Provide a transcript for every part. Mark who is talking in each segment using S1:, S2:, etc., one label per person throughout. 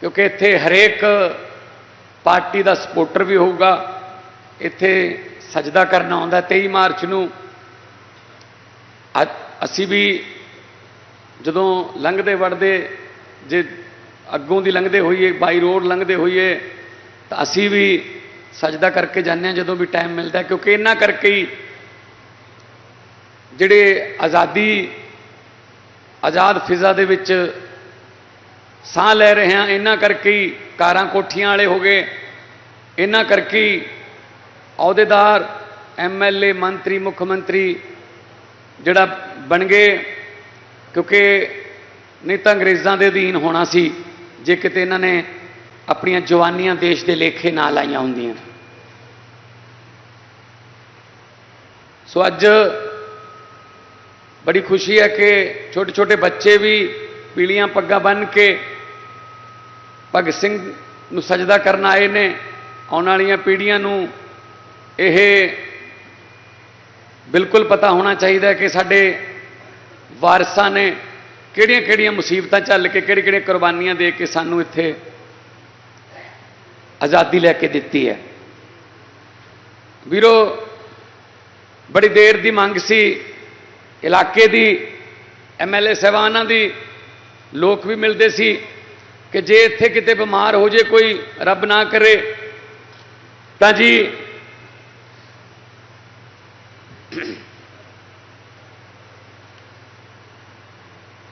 S1: ਕਿਉਂਕਿ ਇੱਥੇ ਹਰੇਕ ਪਾਰਟੀ ਦਾ ਸਪੋਰਟਰ ਵੀ ਹੋਊਗਾ। ਇੱਥੇ ਸਜਦਾ ਕਰਨਾ ਆਉਂਦਾ 23 ਮਾਰਚ ਨੂੰ। ਅਸੀਂ ਵੀ ਜਦੋਂ ਲੰਘਦੇ ਵੜਦੇ, ਜੇ ਅੱਗੋਂ ਦੀ ਲੰਘਦੇ ਹੋਈਏ, ਬਾਈ ਰੋਡ ਲੰਘਦੇ ਹੋਈਏ, ਤਾਂ ਅਸੀਂ ਵੀ ਸਜਦਾ ਕਰਕੇ ਜਾਂਦੇ ਹਾਂ ਜਦੋਂ ਵੀ ਟਾਈਮ ਮਿਲਦਾ, ਕਿਉਂਕਿ ਇਹਨਾਂ ਕਰਕੇ ਹੀ ਜਿਹੜੇ ਆਜ਼ਾਦੀ, ਆਜ਼ਾਦ ਫਿਜ਼ਾ ਦੇ ਵਿੱਚ ਸਾਹ ਲੈ ਰਹੇ ਹਾਂ, ਇਹਨਾਂ ਕਰਕੇ ਹੀ ਕਾਰਾਂ ਕੋਠੀਆਂ ਵਾਲੇ ਹੋ ਗਏ। ਇਹਨਾਂ ਕਰਕੇ ਹੀ ਅਹੁਦੇਦਾਰ ਐਮਐਲਏ ਮੰਤਰੀ, ਮੁੱਖ ਮੰਤਰੀ ਜਿਹੜਾ ਬਣ ਗਏ, ਕਿਉਂਕਿ ਨਹੀਂ ਤਾਂ ਅੰਗਰੇਜ਼ਾਂ ਦੇ ਅਧੀਨ ਹੋਣਾ ਸੀ, ਜੇ ਕਿਤੇ ਇਹਨਾਂ ਨੇ ਆਪਣੀਆਂ ਜਵਾਨੀਆਂ ਦੇਸ਼ ਦੇ ਲੇਖੇ ਨਾ ਲਾਈਆਂ ਹੁੰਦੀਆਂ। ਸੋ ਅੱਜ ਬੜੀ ਖੁਸ਼ੀ ਹੈ ਕਿ ਛੋਟੇ ਛੋਟੇ ਬੱਚੇ ਵੀ ਪੀਲੀਆਂ ਪੱਗਾਂ ਬੰਨ੍ਹ ਕੇ ਭਗਤ ਸਿੰਘ ਨੂੰ ਸਜਦਾ ਕਰਨ ਆਏ ਨੇ। ਆਉਣ ਵਾਲੀਆਂ ਪੀੜ੍ਹੀਆਂ ਨੂੰ ਇਹ ਬਿਲਕੁਲ ਪਤਾ ਹੋਣਾ ਚਾਹੀਦਾ ਕਿ ਸਾਡੇ ਵਾਰਸਾਂ ਨੇ ਕਿਹੜੀਆਂ-ਕਿਹੜੀਆਂ ਮੁਸੀਬਤਾਂ ਝੱਲ ਕੇ ਕਿਹੜੀ-ਕਿਹੜੀਆਂ ਕੁਰਬਾਨੀਆਂ ਦੇ ਕੇ ਸਾਨੂੰ ਇੱਥੇ ਆਜ਼ਾਦੀ ਲੈ ਕੇ ਦਿੱਤੀ ਹੈ। ਵੀਰੋ, ਬੜੀ ਦੇਰ ਦੀ ਮੰਗ ਸੀ। ਇਲਾਕੇ ਦੀ ਐਮਐਲਏ ਸਾਹਿਬਾਨਾਂ ਦੀ ਲੋਕ ਵੀ ਮਿਲਦੇ ਸੀ ਕਿ ਜੇ ਇੱਥੇ ਕਿਤੇ ਬਿਮਾਰ ਹੋ ਜੇ ਕੋਈ ਰੱਬ ਨਾ ਕਰੇ, ਤਾਂ ਜੀ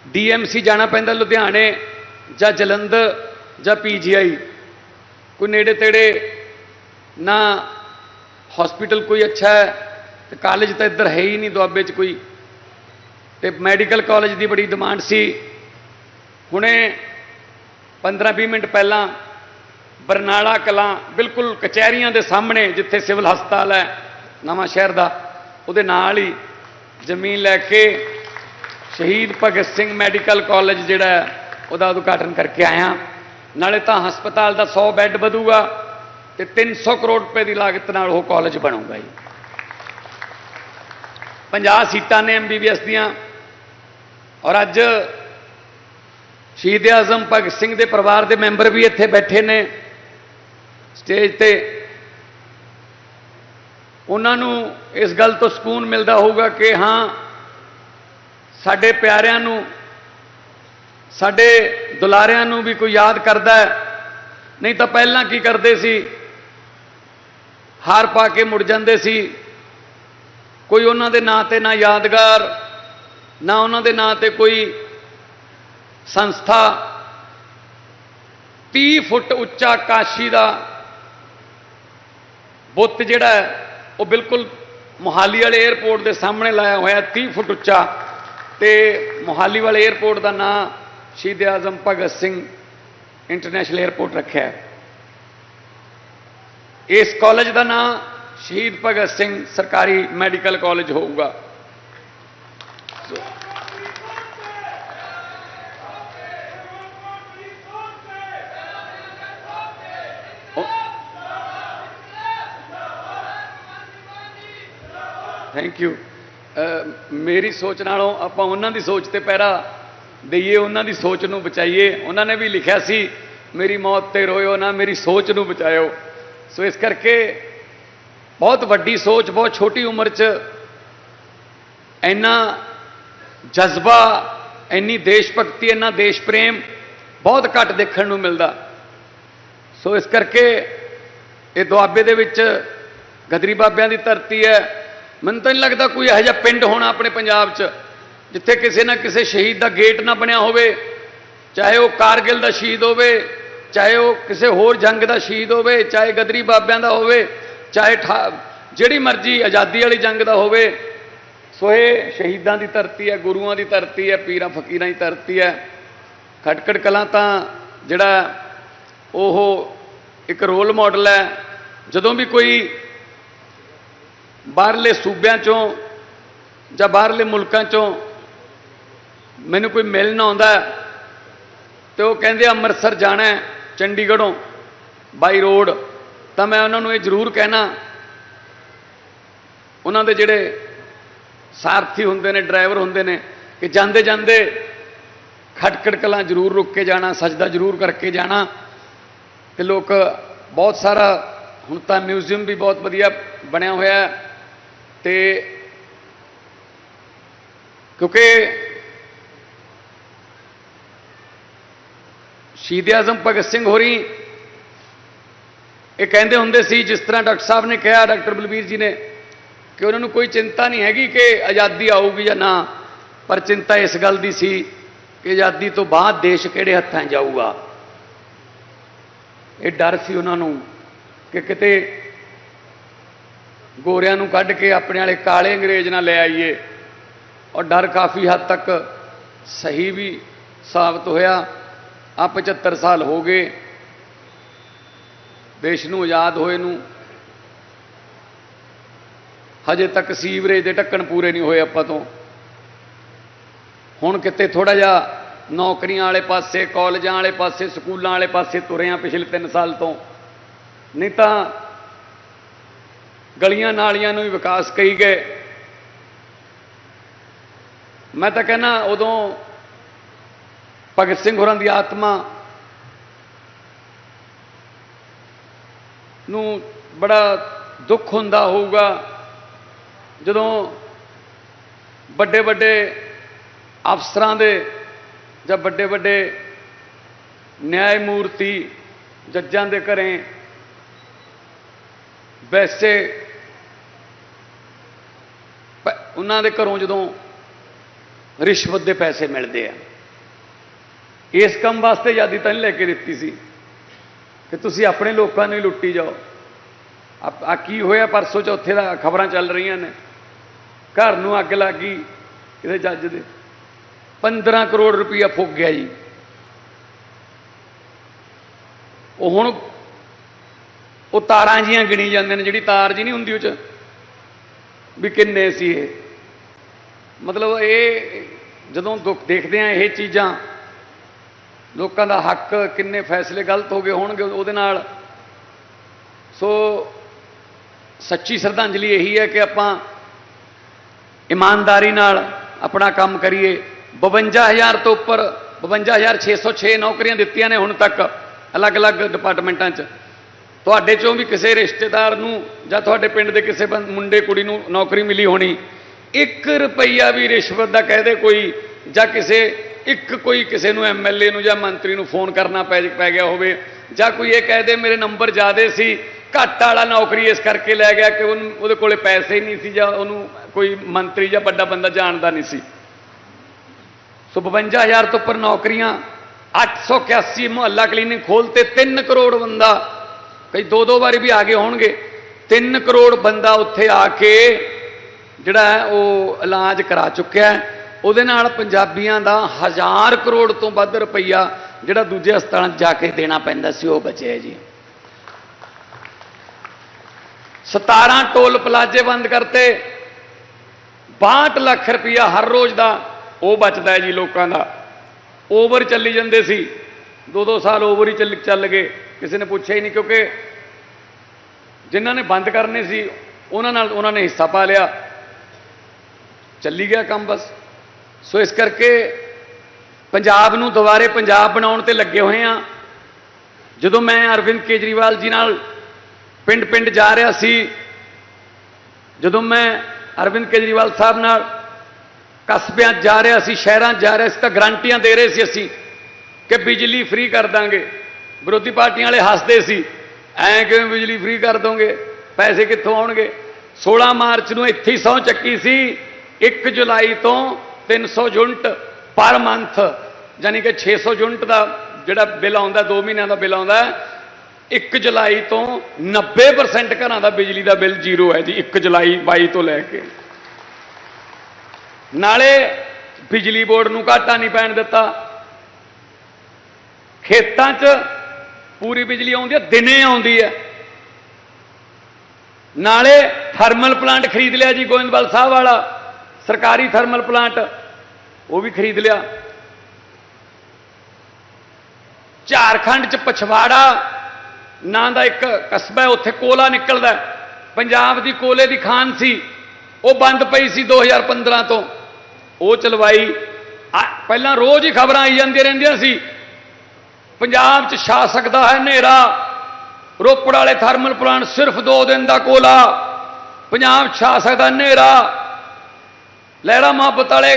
S1: ਡੀਐਮਸੀ ਜਾਣਾ ਪੈਂਦਾ ਲੁਧਿਆਣੇ ਜਾਂ ਜਲੰਧਰ ਜਾਂ ਪੀਜੀਆਈ ਕੋਈ ਨੇੜੇ ਤੇੜੇ ਨਾ ਹਸਪੀਟਲ ਕੋਈ ਅੱਛਾ ਹੈ ਤੇ ਕਾਲਜ ਤਾਂ ਇੱਧਰ ਹੈ ਹੀ ਨਹੀਂ ਦੁਆਬੇ 'ਚ ਕੋਈ। ਤੇ ਮੈਡੀਕਲ ਕਾਲਜ ਦੀ ਬੜੀ ਡਿਮਾਂਡ ਸੀ। ਹੁਣੇ 15-20 ਮਿੰਟ ਪਹਿਲਾਂ ਬਰਨਾਲਾ ਕਲਾਂ ਬਿਲਕੁਲ ਕਚਹਿਰੀਆਂ ਦੇ ਸਾਹਮਣੇ ਜਿੱਥੇ ਸਿਵਲ ਹਸਪਤਾਲ ਹੈ, ਨਵਾਂ ਸ਼ਹਿਰ ਦਾ, ਉਹਦੇ ਨਾਲ ਹੀ ਜ਼ਮੀਨ ਲੈ ਕੇ ਸ਼ਹੀਦ ਭਗਤ ਸਿੰਘ ਮੈਡੀਕਲ ਕਾਲਜ ਜਿਹੜਾ ਉਹਦਾ ਉਦਘਾਟਨ ਕਰਕੇ ਆਇਆ ਨਾਲੇ ਤਾਂ ਹਸਪਤਾਲ ਦਾ 100 ਬੈੱਡ ਵਧੂਗਾ ਤੇ 300 ਕਰੋੜ ਰੁਪਏ ਦੀ ਲਾਗਤ ਨਾਲ ਉਹ ਕਾਲਜ ਬਣੂਗਾ ਜੀ। 50 ਸੀਟਾਂ ਨੇ ਐਮਬੀਬੀਐਸ ਦੀਆਂ। ਔਰ ਅੱਜ ਸ਼ਹੀਦ ਆਜ਼ਮ ਭਗਤ ਸਿੰਘ ਦੇ ਪਰਿਵਾਰ ਦੇ ਮੈਂਬਰ ਵੀ ਇੱਥੇ ਬੈਠੇ ਨੇ ਸਟੇਜ ਤੇ। ਉਹਨਾਂ ਨੂੰ ਇਸ ਗੱਲ ਤੋਂ ਸਕੂਨ ਮਿਲਦਾ ਹੋਊਗਾ ਕਿ ਹਾਂ, ਸਾਡੇ ਪਿਆਰਿਆਂ ਨੂੰ, ਸਾਡੇ ਦੁਲਾਰਿਆਂ ਨੂੰ ਵੀ ਕੋਈ ਯਾਦ ਕਰਦਾ ਨਹੀਂ ਤਾਂ ਪਹਿਲਾਂ ਕੀ ਕਰਦੇ ਸੀ? ਹਾਰ ਪਾ ਕੇ ਮੁੜ ਜਾਂਦੇ ਸੀ। ਕੋਈ ਉਹਨਾਂ ਦੇ ਨਾਂ ਤੇ ਨਾ ਯਾਦਗਾਰ, ਨਾ ਉਹਨਾਂ ਦੇ ਨਾਂ ਤੇ ਕੋਈ ਸੰਸਥਾ 30 ਫੁੱਟ ਉੱਚਾ ਕਾਸ਼ੀ ਦਾ ਬੁੱਤ ਜਿਹੜਾ ਉਹ ਬਿਲਕੁਲ ਮੁਹਾਲੀ ਵਾਲੇ 에어ਪੋਰਟ ਦੇ ਸਾਹਮਣੇ ਲਾਇਆ ਹੋਇਆ 30 ਫੁੱਟ ਉੱਚਾ। ਤੇ ਮੁਹਾਲੀ ਵਾਲੇ 에어ਪੋਰਟ ਦਾ ਨਾਂ ਸ਼ਹੀਦ ਆਜ਼ਮ ਭਗਤ ਸਿੰਘ ਇੰਟਰਨੈਸ਼ਨਲ 에어ਪੋਰਟ ਰੱਖਿਆ ਇਸ ਕਾਲਜ ਦਾ ਨਾਂ ਸ਼ਹੀਦ ਭਗਤ ਸਿੰਘ ਸਰਕਾਰੀ ਮੈਡੀਕਲ ਕਾਲਜ ਹੋਊਗਾ। ਥੈਂਕ ਯੂ ਮੇਰੀ ਸੋਚ ਨਾਲੋਂ ਆਪਾਂ ਉਹਨਾਂ ਦੀ ਸੋਚ ਤੇ ਪਹਿਰਾ ਦਈਏ, ਉਹਨਾਂ ਦੀ ਸੋਚ ਨੂੰ ਬਚਾਈਏ। ਉਹਨਾਂ ਨੇ ਵੀ ਲਿਖਿਆ ਸੀ, ਮੇਰੀ ਮੌਤ ਤੇ ਰੋਇਓ ਨਾ, ਮੇਰੀ ਸੋਚ ਨੂੰ ਬਚਾਇਓ। ਸੋ ਇਸ ਕਰਕੇ ਬਹੁਤ ਵੱਡੀ ਸੋਚ, ਬਹੁਤ ਛੋਟੀ ਉਮਰ 'ਚ ਇੰਨਾ ਜਜ਼ਬਾ, ਇੰਨੀ ਦੇਸ਼ ਭਗਤੀ ਇੰਨਾ ਦੇਸ਼ ਪ੍ਰੇਮ ਬਹੁਤ ਘੱਟ ਦੇਖਣ ਨੂੰ ਮਿਲਦਾ। ਸੋ ਇਸ ਕਰਕੇ ਇਹ ਦੁਆਬੇ ਦੇ ਵਿੱਚ ਗਦਰੀ ਬਾਬਿਆਂ ਦੀ ਧਰਤੀ ਹੈ। ਮੈਨੂੰ ਤਾਂ ਨਹੀਂ ਲੱਗਦਾ ਕੋਈ ਇਹੋ ਜਿਹਾ ਪਿੰਡ ਹੋਣਾ ਆਪਣੇ ਪੰਜਾਬ 'ਚ, ਜਿੱਥੇ ਕਿਸੇ ਨਾ ਕਿਸੇ ਸ਼ਹੀਦ ਦਾ ਗੇਟ ਨਾ ਬਣਿਆ ਹੋਵੇ। ਚਾਹੇ ਉਹ ਕਾਰਗਿਲ ਦਾ ਸ਼ਹੀਦ ਹੋਵੇ, ਚਾਹੇ ਉਹ ਕਿਸੇ ਹੋਰ ਜੰਗ ਦਾ ਸ਼ਹੀਦ ਹੋਵੇ, ਚਾਹੇ ਗਦਰੀ ਬਾਬਿਆਂ ਦਾ ਹੋਵੇ, ਚਾਹੇ ਠਾ- ਜਿਹੜੀ ਮਰਜ਼ੀ ਆਜ਼ਾਦੀ ਵਾਲੀ ਜੰਗ ਦਾ ਹੋਵੇ, ਸੋ ਇਹ ਸ਼ਹੀਦਾਂ ਦੀ ਧਰਤੀ ਹੈ, ਗੁਰੂਆਂ ਦੀ ਧਰਤੀ ਹੈ, ਪੀਰਾਂ ਫਕੀਰਾਂ ਦੀ ਧਰਤੀ ਹੈ। ਖਟਕੜ ਕਲਾਂ ਤਾਂ ਜਿਹੜਾ ਉਹ ਇੱਕ ਰੋਲ ਮਾਡਲ ਹੈ। ਜਦੋਂ ਵੀ ਕੋਈ ਬਾਹਰਲੇ ਸੂਬਿਆਂ ਚੋਂ ਜਾਂ ਬਾਹਰਲੇ ਮੁਲਕਾਂ ਚੋਂ ਮੈਨੂੰ ਕੋਈ ਮਿਲਣ ਆਉਂਦਾ ਹੈ, ਤੇ ਉਹ ਕਹਿੰਦੇ ਅੰਮ੍ਰਿਤਸਰ ਜਾਣਾ ਹੈ ਚੰਡੀਗੜ੍ਹੋਂ ਬਾਈ ਰੋਡ। ਤਾਂ ਮੈਂ ਉਹਨਾਂ ਨੂੰ ਇਹ ਜ਼ਰੂਰ ਕਹਿਣਾ ਉਹਨਾਂ ਦੇ ਜਿਹੜੇ ਸਾਰਥੀ ਹੁੰਦੇ ਨੇ ਡਰਾਈਵਰ ਹੁੰਦੇ ਨੇ ਕਿ ਜਾਂਦੇ ਜਾਂਦੇ ਖਟਕੜ ਕਲਾਂ ਜ਼ਰੂਰ ਰੁਕ ਕੇ ਜਾਣਾ ਸਜਦਾ ਜ਼ਰੂਰ ਕਰਕੇ ਜਾਣਾ। ਤੇ ਲੋਕ ਬਹੁਤ ਸਾਰਾ ਹੁਣ ਤਾਂ ਮਿਊਜ਼ੀਅਮ ਵੀ ਬਹੁਤ ਵਧੀਆ ਬਣਿਆ ਹੋਇਆ ਹੈ। ਤੇ ਕਿਉਂਕਿ ਸ਼ਹੀਦ ਆਜ਼ਮ ਭਗਤ ਸਿੰਘ ਹੋਰੀ ਇਹ ਕਹਿੰਦੇ ਹੁੰਦੇ ਸੀ, ਜਿਸ ਤਰ੍ਹਾਂ ਡਾਕਟਰ ਸਾਹਿਬ ਨੇ ਕਿਹਾ, ਡਾਕਟਰ ਬਲਬੀਰ ਜੀ ਨੇ, ਕਿ ਉਹਨਾਂ ਨੂੰ ਕੋਈ ਚਿੰਤਾ ਨਹੀਂ ਹੈਗੀ ਕਿ ਆਜ਼ਾਦੀ ਆਊਗੀ ਜਾਂ ਨਾ, ਪਰ ਚਿੰਤਾ ਇਸ ਗੱਲ ਦੀ ਸੀ ਕਿ ਆਜ਼ਾਦੀ ਤੋਂ ਬਾਅਦ ਦੇਸ਼ ਕਿਹੜੇ ਹੱਥਾਂ ਜਾਊਗਾ। ਇਹ ਡਰ ਸੀ ਉਹਨਾਂ ਨੂੰ ਕਿ ਕਿਤੇ ਗੋਰਿਆਂ ਨੂੰ ਕੱਢ ਕੇ ਆਪਣੇ ਵਾਲੇ ਕਾਲੇ ਅੰਗਰੇਜ਼ ਨਾਲ ਲੈ ਆਈਏ। ਔਰ ਡਰ ਕਾਫੀ ਹੱਦ ਤੱਕ ਸਹੀ ਵੀ ਸਾਬਤ ਹੋਇਆ। ਆ 75 ਸਾਲ ਹੋ ਗਏ। ਦੇਸ਼ ਨੂੰ ਆਜ਼ਾਦ ਹੋਏ ਨੂੰ। ਹਜੇ ਤੱਕ ਸੀਵਰੇਜ ਦੇ ਢੱਕਣ ਪੂਰੇ ਨਹੀਂ ਹੋਏ ਆਪਾਂ ਤੋਂ। ਹੁਣ ਕਿਤੇ ਥੋੜਾ ਜਿਹਾ ਨੌਕਰੀਆਂ ਵਾਲੇ ਪਾਸੇ, ਕਾਲਜਾਂ ਵਾਲੇ ਪਾਸੇ, ਸਕੂਲਾਂ ਵਾਲੇ ਪਾਸੇ ਤੁਰੇ ਆ ਪਿਛਲੇ 3 ਸਾਲ ਤੋਂ। ਨਹੀਂ ਤਾਂ ਗਲੀਆਂ ਨਾਲੀਆਂ ਨੂੰ ਵੀ ਵਿਕਾਸ ਕਹੀ ਗਏ। ਮੈਂ ਤਾਂ ਕਹਿੰਦਾ ਉਦੋਂ ਭਗਤ ਸਿੰਘ ਹੋਰਾਂ ਦੀ ਆਤਮਾ ਨੂੰ ਬੜਾ ਦੁੱਖ ਹੁੰਦਾ ਹੋਊਗਾ। ਜਦੋਂ ਵੱਡੇ ਵੱਡੇ ਅਫਸਰਾਂ ਦੇ ਜਾਂ ਵੱਡੇ ਵੱਡੇ ਨਿਆਂ ਮੂਰਤੀ ਜੱਜਾਂ ਦੇ ਘਰੇ ਵੈਸੇ ਉਹਨਾਂ ਦੇ ਘਰੋਂ ਜਦੋਂ ਰਿਸ਼ਵਤ ਦੇ ਪੈਸੇ ਮਿਲਦੇ ਆ। ਇਸ ਕੰਮ ਵਾਸਤੇ ਆਜ਼ਾਦੀ ਤਾਂ ਨਹੀਂ ਲੈ ਕੇ ਦਿੱਤੀ ਸੀ ਕਿ ਤੁਸੀਂ ਆਪਣੇ ਲੋਕਾਂ ਨੂੰ ਹੀ ਲੁੱਟੀ ਜਾਓ। ਆ ਕੀ ਹੋਇਆ? ਪਰਸੋਂ ਚੌਥੇ ਦਾ ਖਬਰਾਂ ਚੱਲ ਰਹੀਆਂ ਨੇ। ਘਰ ਨੂੰ ਅੱਗ ਲੱਗ ਗਈ ਕਿਸੇ ਜੱਜ ਦੇ। 15 ਕਰੋੜ ਰੁਪਈਆ ਫੁੱਕ ਗਿਆ ਜੀ। ਉਹ ਹੁਣ ਉਹ ਤਾਰਾਂ ਜੀਆਂ ਗਿਣੀ ਜਾਂਦੇ ਨੇ, ਜਿਹੜੀ ਤਾਰ ਜੀ ਨਹੀਂ ਹੁੰਦੀ ਉਹ ਚ, ਵੀ ਕਿੰਨੇ ਸੀ ਇਹ? ਮਤਲਬ ਇਹ ਜਦੋਂ ਦੁੱਖ ਦੇਖਦੇ ਆ ਇਹ ਚੀਜ਼ਾਂ, ਲੋਕਾਂ ਦਾ ਹੱਕ ਕਿੰਨੇ ਫੈਸਲੇ ਗਲਤ ਹੋ ਗਏ ਹੋਣਗੇ ਉਹਦੇ ਨਾਲ। ਸੋ ਸੱਚੀ ਸ਼ਰਧਾਂਜਲੀ ਇਹੀ ਹੈ ਕਿ ਆਪਾਂ ਇਮਾਨਦਾਰੀ ਨਾਲ ਆਪਣਾ ਕੰਮ ਕਰੀਏ। 52000 ਤੋਂ ਉੱਪਰ 52606 ਨੌਕਰੀਆਂ ਦਿੱਤੀਆਂ ਨੇ ਹੁਣ ਤੱਕ ਅਲੱਗ-ਅਲੱਗ ਡਿਪਾਰਟਮੈਂਟਾਂ 'ਚ। ਤੁਹਾਡੇ ਚੋਂ ਵੀ ਕਿਸੇ ਰਿਸ਼ਤੇਦਾਰ ਨੂੰ ਜਾਂ ਤੁਹਾਡੇ ਪਿੰਡ ਦੇ ਕਿਸੇ ਬੰ- ਮੁੰਡੇ, ਕੁੜੀ ਨੂੰ ਨੌਕਰੀ ਮਿਲੀ ਹੋਣੀ 1 ਰੁਪਈਆ ਵੀ ਰਿਸ਼ਵਤ ਦਾ ਕਹਦੇ ਕੋਈ, ਜਾਂ ਕਿਸੇ, ਇੱਕ ਕੋਈ ਕਿਸੇ ਨੂੰ ਐਮਐਲਏ ਨੂੰ ਜਾਂ ਮੰਤਰੀ ਨੂੰ ਫੋਨ ਕਰਨਾ ਪੈ ਪੈ ਗਿਆ ਹੋਵੇ, ਜਾਂ ਕੋਈ ਇਹ ਕਹਦੇ ਮੇਰੇ ਨੰਬਰ ਜ਼ਿਆਦੇ ਸੀ, ਘੱਟ ਵਾਲਾ ਨੌਕਰੀ ਇਸ ਕਰਕੇ ਲੈ ਗਿਆ ਕਿ ਉਹਨੂੰ, ਉਹਦੇ ਕੋਲੇ ਪੈਸੇ ਹੀ ਨਹੀਂ ਸੀ ਜਾਂ ਉਹਨੂੰ ਕੋਈ ਮੰਤਰੀ ਜਾਂ ਵੱਡਾ ਬੰਦਾ ਜਾਣਦਾ ਨਹੀਂ ਸੀ। ਸੋ 52000 ਤੋਂ ਉੱਪਰ ਨੌਕਰੀਆਂ 881 ਮੁਹੱਲਾ ਕਲੀਨਿਕ ਖੋਲਤੇ 3 ਕਰੋੜ ਬੰਦਾ, ਕਈ ਦੋ ਦੋ ਵਾਰੀ ਵੀ ਆ ਗਏ ਹੋਣਗੇ 3 ਕਰੋੜ ਬੰਦਾ ਉੱਥੇ ਆ ਕੇ ਜਿਹੜਾ ਹੈ ਉਹ ਇਲਾਜ ਕਰਾ ਚੁੱਕਿਆ ਉਹਦੇ ਨਾਲ ਪੰਜਾਬੀਆਂ ਦਾ ਹਜ਼ਾਰ ਕਰੋੜ ਤੋਂ ਵੱਧ ਰੁਪਈਆ ਜਿਹੜਾ ਦੂਜੇ ਹਸਪਤਾਲਾਂ 'ਚ ਜਾ ਕੇ ਦੇਣਾ ਪੈਂਦਾ ਸੀ, ਉਹ ਬਚਿਆ ਜੀ। 17 ਟੋਲ ਪਲਾਜ਼ੇ ਬੰਦ ਕਰਤੇ। 62 ਲੱਖ ਰੁਪਈਆ ਹਰ ਰੋਜ਼ ਦਾ ਉਹ ਬਚਦਾ ਜੀ ਲੋਕਾਂ ਦਾ। ਓਵਰ ਚੱਲੀ ਜਾਂਦੇ ਸੀ। ਦੋ ਦੋ ਸਾਲ ਓਵਰ ਹੀ ਚੱਲ ਚੱਲ ਗਏ। ਕਿਸੇ ਨੇ ਪੁੱਛਿਆ ਹੀ ਨਹੀਂ ਕਿਉਂਕਿ ਜਿਨ੍ਹਾਂ ਨੇ ਬੰਦ ਕਰਨੇ ਸੀ, ਉਹਨਾਂ ਨਾਲ, ਉਹਨਾਂ ਨੇ ਹਿੱਸਾ ਪਾ ਲਿਆ। ਚੱਲੀ ਗਿਆ ਕੰਮ ਬਸ। ਸੋ ਇਸ ਕਰਕੇ ਪੰਜਾਬ ਨੂੰ ਦੁਬਾਰੇ ਪੰਜਾਬ ਬਣਾਉਣ ਤੇ ਲੱਗੇ ਹੋਏ ਆ ਜਦੋਂ ਮੈਂ ਅਰਵਿੰਦ ਕੇਜਰੀਵਾਲ ਜੀ ਨਾਲ ਪਿੰਡ ਪਿੰਡ ਜਾ ਰਿਹਾ ਸੀ, ਜਦੋਂ ਮੈਂ ਅਰਵਿੰਦ ਕੇਜਰੀਵਾਲ ਸਾਹਿਬ ਨਾਲ ਕਸਬਿਆਂ 'ਚ ਜਾ ਰਿਹਾ ਸੀ, ਸ਼ਹਿਰਾਂ 'ਚ ਜਾ ਰਿਹਾ ਸੀ, ਤਾਂ ਗਰੰਟੀਆਂ ਦੇ ਰਹੇ ਸੀ ਅਸੀਂ ਕਿ ਬਿਜਲੀ ਫ੍ਰੀ ਕਰ ਦਾਂਗੇ। ਵਿਰੋਧੀ ਪਾਰਟੀਆਂ ਵਾਲੇ ਹੱਸਦੇ ਸੀ, ਐਂ ਕਿਵੇਂ ਬਿਜਲੀ ਫ੍ਰੀ ਕਰ ਦੋਗੇ? ਪੈਸੇ ਕਿੱਥੋਂ ਆਉਣਗੇ? 16 ਮਾਰਚ ਨੂੰ ਇੱਥੇ ਹੀ ਸਹੁੰ ਚੱਕੀ ਸੀ। 1 ਜੁਲਾਈ ਤੋਂ 300 ਯੂਨਿਟ ਪਰ ਮੰਥ, ਯਾਨੀ ਕਿ 600 ਯੂਨਿਟ ਦਾ ਜਿਹੜਾ ਬਿੱਲ ਆਉਂਦਾ 2 ਮਹੀਨਿਆਂ ਦਾ ਬਿੱਲ ਆਉਂਦਾ 1 ਜੁਲਾਈ ਤੋਂ 90% ਘਰਾਂ ਦਾ ਬਿਜਲੀ ਦਾ ਬਿੱਲ ਜ਼ੀਰੋ ਹੈ ਜੀ 1 ਜੁਲਾਈ 22 ਤੋਂ ਲੈ ਕੇ। ਨਾਲੇ ਬਿਜਲੀ ਬੋਰਡ ਨੂੰ ਘਾਟਾ ਨਹੀਂ ਪੈਣ ਦਿੱਤਾ। ਖੇਤਾਂ 'ਚ ਪੂਰੀ ਬਿਜਲੀ ਆਉਂਦੀ ਹੈ, ਦਿਨੇ ਆਉਂਦੀ ਹੈ। ਨਾਲੇ ਥਰਮਲ ਪਲਾਂਟ ਖਰੀਦ ਲਿਆ ਜੀ, ਗੋਇੰਦਵਾਲ ਸਾਹਿਬ ਵਾਲਾ। ਸਰਕਾਰੀ ਥਰਮਲ ਪਲਾਂਟ, ਉਹ ਵੀ ਖਰੀਦ ਲਿਆ। ਝਾਰਖੰਡ 'ਚ ਪਛਵਾੜਾ, ਨਾਂ ਦਾ ਇੱਕ ਕਸਬਾ ਹੈ, ਉੱਥੇ ਕੋਲਾ ਨਿਕਲਦਾ ਪੰਜਾਬ ਦੀ ਕੋਲੇ ਦੀ ਖਾਨ ਸੀ, ਉਹ ਬੰਦ ਪਈ ਸੀ 2015 ਤੋਂ। ਉਹ ਚਲਵਾਈ ਪਹਿਲਾਂ ਰੋਜ਼ ਹੀ ਖਬਰਾਂ ਆਈ ਜਾਂਦੀਆਂ ਰਹਿੰਦੀਆਂ ਸੀ। ਪੰਜਾਬ 'ਚ ਛਾ ਸਕਦਾ ਹੈ ਹਨੇਰਾ, ਰੋਪੜ ਵਾਲੇ ਥਰਮਲ ਪਲਾਂਟ ਸਿਰਫ 2 ਦਿਨ ਦਾ ਕੋਲਾ, ਪੰਜਾਬ ਛਾ ਸਕਦਾ ਹਨੇਰਾ। ਲਹਿਰਾ ਮੁਹੱਬਤ ਵਾਲੇ,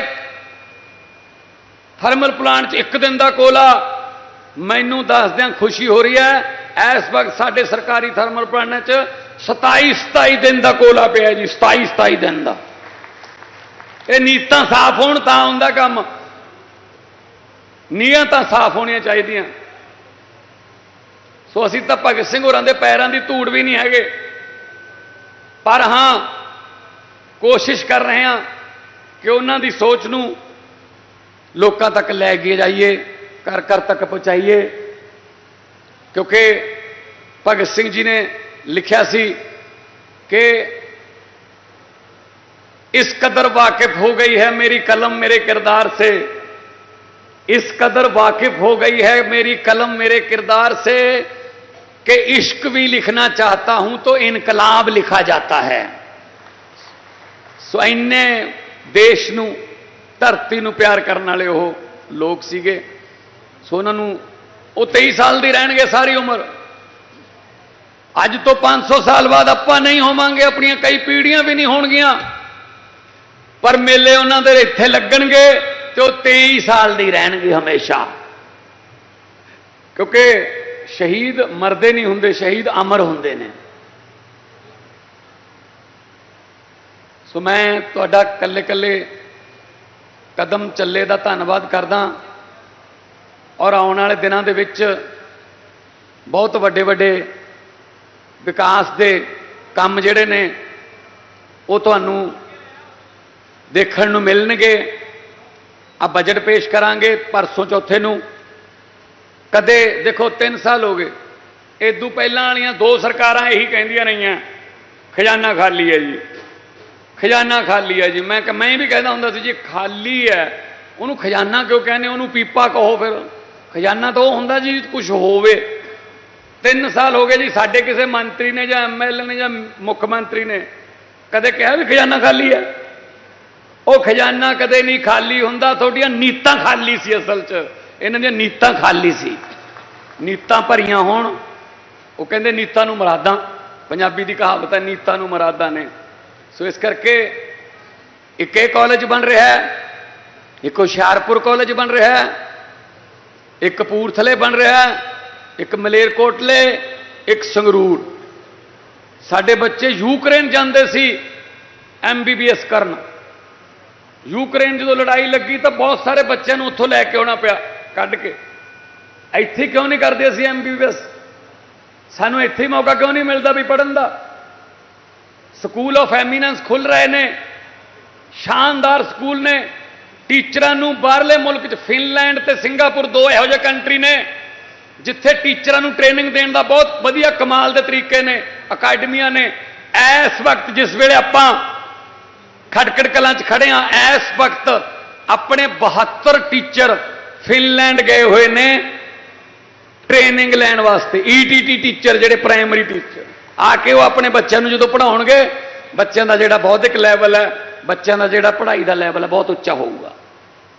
S1: ਥਰਮਲ ਪਲਾਂਟ 'ਚ ਇੱਕ ਦਿਨ ਦਾ ਕੋਲਾ, ਮੈਨੂੰ ਦੱਸਦਿਆਂ ਖੁਸ਼ੀ ਹੋ ਰਹੀ ਹੈ, ਇਸ ਵਕਤ ਸਾਡੇ ਸਰਕਾਰੀ ਥਰਮਲ ਪਲਾਂਟਾਂ 'ਚ 27 27 ਦਿਨ ਦਾ ਕੋਲਾ ਪਿਆ ਜੀ 27 27 ਦਿਨ ਦਾ। ਇਹ ਨੀਤਾਂ ਸਾਫ਼ ਹੋਣ ਤਾਂ ਹੁੰਦਾ ਕੰਮ। ਨੀਅਤਾਂ ਸਾਫ਼ ਹੋਣੀਆਂ ਚਾਹੀਦੀਆਂ। ਸੋ ਅਸੀਂ ਤਾਂ ਭਗਤ ਸਿੰਘ ਹੋਰਾਂ ਦੇ ਪੈਰਾਂ ਦੀ ਧੂੜ ਵੀ ਨਹੀਂ ਹੈਗੇ। ਪਰ ਹਾਂ, ਕੋਸ਼ਿਸ਼ ਕਰ ਰਹੇ ਹਾਂ ਕਿ ਉਹਨਾਂ ਦੀ ਸੋਚ ਨੂੰ ਲੋਕਾਂ ਤੱਕ ਲੈ ਕੇ ਜਾਈਏ ਘਰ ਘਰ ਤੱਕ ਪਹੁੰਚਾਈਏ ਕਿਉਂਕਿ ਭਗਤ ਸਿੰਘ ਜੀ ਨੇ ਲਿਖਿਆ ਸੀ ਕਿ इस कदर वाकिफ हो गई है मेरी कलम मेरे किरदार से इस कदर वाकिफ हो गई है मेरी कलम मेरे किरदार से कि इश्क भी लिखना चाहता हूं तो इनकलाब लिखा जाता है ਸੋ ਇੰਨੇ ਦੇਸ਼ ਨੂੰ, ਧਰਤੀ ਨੂੰ ਪਿਆਰ ਕਰਨ ਵਾਲੇ ਉਹ ਲੋਕ ਸੀਗੇ। ਸੋ ਉਹਨਾਂ ਨੂੰ ਉਹ 23 ਸਾਲ ਦੀ ਰਹਿਣਗੇ ਸਾਰੀ ਉਮਰ। ਅੱਜ ਤੋਂ 500 ਸਾਲ ਬਾਅਦ ਆਪਾਂ ਨਹੀਂ ਹੋਵਾਂਗੇ, ਆਪਣੀਆਂ ਕਈ ਪੀੜ੍ਹੀਆਂ ਵੀ ਨਹੀਂ ਹੋਣਗੀਆਂ। ਪਰ ਮੇਲੇ ਉਹਨਾਂ ਦੇ ਇੱਥੇ ਲੱਗਣਗੇ ਤੇ ਉਹ 23 ਸਾਲ ਦੀ ਰਹਿਣਗੇ ਹਮੇਸ਼ਾ। ਕਿਉਂਕਿ ਸ਼ਹੀਦ ਮਰਦੇ ਨਹੀਂ ਹੁੰਦੇ, ਸ਼ਹੀਦ ਅਮਰ ਹੁੰਦੇ ਨੇ। ਸੋ ਮੈਂ ਤੁਹਾਡਾ ਕੱਲੇ ਕੱਲੇ ਕਦਮ ਚੱਲੇ ਦਾ ਧੰਨਵਾਦ ਕਰਦਾ ਔਰ ਆਉਣ ਵਾਲੇ ਦਿਨਾਂ ਦੇ ਵਿੱਚ ਬਹੁਤ ਵੱਡੇ ਵੱਡੇ ਵਿਕਾਸ ਦੇ ਕੰਮ ਜਿਹੜੇ ਨੇ ਉਹ ਤੁਹਾਨੂੰ ਦੇਖਣ ਨੂੰ ਮਿਲਣਗੇ। ਆ ਬਜਟ ਪੇਸ਼ ਕਰਾਂਗੇ ਪਰਸੋਂ ਚੌਥੇ ਨੂੰ। ਕਦੇ ਦੇਖੋ 3 ਸਾਲ ਹੋ ਗਏ। ਇਦੋਂ ਪਹਿਲਾਂ ਵਾਲੀਆਂ ਦੋ ਸਰਕਾਰਾਂ ਇਹੀ ਕਹਿੰਦੀਆਂ ਰਹੀਆਂ, ਖਜ਼ਾਨਾ ਖਾਲੀ ਹੈ ਜੀ। ਖਜ਼ਾਨਾ ਖਾਲੀ ਹੈ ਜੀ। ਮੈਂ ਕਿ ਮੈਂ ਵੀ ਕਹਿੰਦਾ ਹੁੰਦਾ ਸੀ ਜੀ, ਖਾਲੀ ਹੈ। ਉਹਨੂੰ ਖਜ਼ਾਨਾ ਕਿਉਂ ਕਹਿੰਦੇ? ਉਹਨੂੰ ਪੀਪਾ ਕਹੋ ਫਿਰ। ਖਜ਼ਾਨਾ ਤਾਂ ਉਹ ਹੁੰਦਾ ਜੀ ਕੁਝ ਹੋਵੇ। 3 ਸਾਲ ਹੋ ਗਏ ਜੀ, ਸਾਡੇ ਕਿਸੇ ਮੰਤਰੀ ਨੇ ਜਾਂ ਐਮਐਲਏ ਨੇ ਜਾਂ ਮੁੱਖ ਮੰਤਰੀ ਨੇ ਕਦੇ ਕਿਹਾ ਵੀ ਖਜ਼ਾਨਾ ਖਾਲੀ ਹੈ? ਉਹ ਖਜ਼ਾਨਾ ਕਦੇ ਨਹੀਂ ਖਾਲੀ ਹੁੰਦਾ। ਤੁਹਾਡੀਆਂ ਨੀਤਾਂ ਖਾਲੀ ਸੀ ਅਸਲ 'ਚ। ਇਹਨਾਂ ਦੀਆਂ ਨੀਤਾਂ ਖਾਲੀ ਸੀ। ਨੀਤਾਂ ਭਰੀਆਂ ਹੋਣ। ਉਹ ਕਹਿੰਦੇ, ਨੀਤਾਂ ਨੂੰ ਮਰਾਦਾਂ। ਪੰਜਾਬੀ ਦੀ ਕਹਾਵਤ ਹੈ, ਨੀਤਾਂ ਨੂੰ ਮਰਾਦਾਂ ਨੇ। ਸੋ ਇਸ ਕਰਕੇ ਇੱਕ ਇਹ ਕਾਲਜ ਬਣ ਰਿਹਾ ਹੈ, ਇੱਕ ਹੁਸ਼ਿਆਰਪੁਰ ਕਾਲਜ ਬਣ ਰਿਹਾ ਹੈ, ਇੱਕ ਕਪੂਰਥਲੇ ਬਣ ਰਿਹਾ ਹੈ, ਇੱਕ ਮਲੇਰਕੋਟਲੇ, ਇੱਕ ਸੰਗਰੂਰ। ਸਾਡੇ ਬੱਚੇ ਯੂਕਰੇਨ ਜਾਂਦੇ ਸੀ ਐਮਬੀਬੀਐਸ ਕਰਨ। ਯੂਕਰੇਨ ਜਦੋਂ ਲੜਾਈ ਲੱਗੀ ਤਾਂ ਬਹੁਤ ਸਾਰੇ ਬੱਚਿਆਂ ਨੂੰ ਉੱਥੋਂ ਲੈ ਕੇ ਆਉਣਾ ਪਿਆ, ਕੱਢ ਕੇ। ਇੱਥੇ ਕਿਉਂ ਨਹੀਂ ਕਰਦੇ ਅਸੀਂ ਐਮਬੀਬੀਐਸ ਸਾਨੂੰ ਇੱਥੇ ਹੀ ਮੌਕਾ ਕਿਉਂ ਨਹੀਂ ਮਿਲਦਾ ਵੀ ਪੜਨ ਦਾ? ਸਕੂਲ ਆਫ ਐਮੀਨੈਂਸ ਖੁੱਲ ਰਹੇ ਨੇ। ਸ਼ਾਨਦਾਰ ਸਕੂਲ ਨੇ। ਟੀਚਰਾਂ ਨੂੰ ਬਾਹਰਲੇ ਮੁਲਕ 'ਚ ਫਿਨਲੈਂਡ ਤੇ ਸਿੰਗਾਪੁਰ ਦੋ ਇਹੋ ਜਿਹੇ ਕੰਟਰੀ ਨੇ, ਜਿੱਥੇ ਟੀਚਰਾਂ ਨੂੰ ਟ੍ਰੇਨਿੰਗ ਦੇਣ ਦਾ ਬਹੁਤ ਵਧੀਆ ਕਮਾਲ ਦੇ ਤਰੀਕੇ ਨੇ, ਅਕੈਡਮੀਆਂ ਨੇ। ਇਸ ਵਕਤ ਜਿਸ ਵੇਲੇ ਆਪਾਂ ਖਟਕੜ ਕਲਾਂ 'ਚ ਖੜੇ ਆ ਇਸ ਵਕਤ ਆਪਣੇ 72 ਟੀਚਰ ਫਿਨਲੈਂਡ ਗਏ ਹੋਏ ਨੇ ਟ੍ਰੇਨਿੰਗ ਲੈਣ ਵਾਸਤੇ ਈਟੀਟੀ ਟੀਚਰ, ਜਿਹੜੇ ਪ੍ਰਾਇਮਰੀ ਟੀਚਰ ਆ ਕੇ ਉਹ ਆਪਣੇ ਬੱਚਿਆਂ ਨੂੰ ਜਦੋਂ ਪੜਾਉਣਗੇ ਬੱਚਿਆਂ ਦਾ ਜਿਹੜਾ ਬੌਧਿਕ ਲੈਵਲ ਹੈ, ਬੱਚਿਆਂ ਦਾ ਜਿਹੜਾ ਪੜ੍ਹਾਈ ਦਾ ਲੈਵਲ ਹੈ, ਬਹੁਤ ਉੱਚਾ ਹੋਊਗਾ।